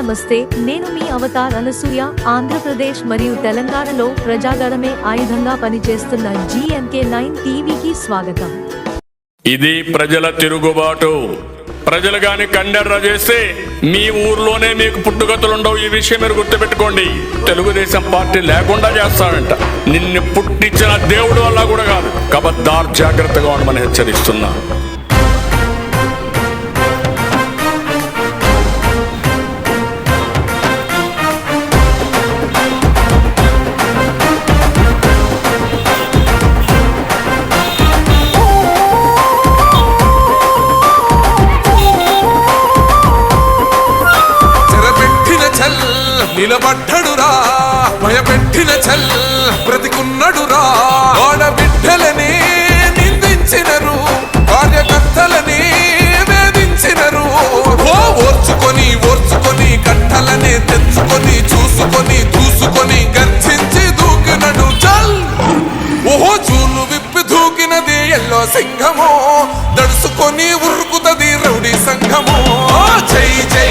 నమస్తే నేను మీ అవతార్ అనసూయ ఆంధ్రప్రదేశ్ మరియు తెలంగాణలో ప్రజాగణమే ఆయుధంగా పనిచేస్తున్న జీఎంకే నైన్ టీవీకి స్వాగతం. ఇది ప్రజల తిరుగుబాటు. ప్రజలు గాని కండెర్ర చేస్తే మీ ఊర్లోనే మీకు పుట్టుగతులుండవు ఈ విషయం మీరు గుర్తుపెట్టుకోండి. తెలుగుదేశం పార్టీ లేకుండా చేస్తాడంట నిన్ను పుట్టించిన దేవుడు వల్ల కూడా కాదు. కబద్దార్ జాగ్రత్తగా ఉండమని హెచ్చరిస్తున్నాను నిలబడ్డడురా భయపెట్టిన చల్ బ్రతికున్నడురా. ఆడబిడ్డలని నిందించినరు కార్యకర్తలని వేధించినరు. ఓ ఓర్చుకొని ఓర్చుకొని కట్టలనే తెచ్చుకొని చూసుకొని దూసుకొని గర్జించి దూకినడు చల్ ఓహో చూలు విప్పి దూకినది ఎల్లో సింహము దడుసుకొని ఉరుకుతది రౌడీ సంఘమో. చెయ్యి జై.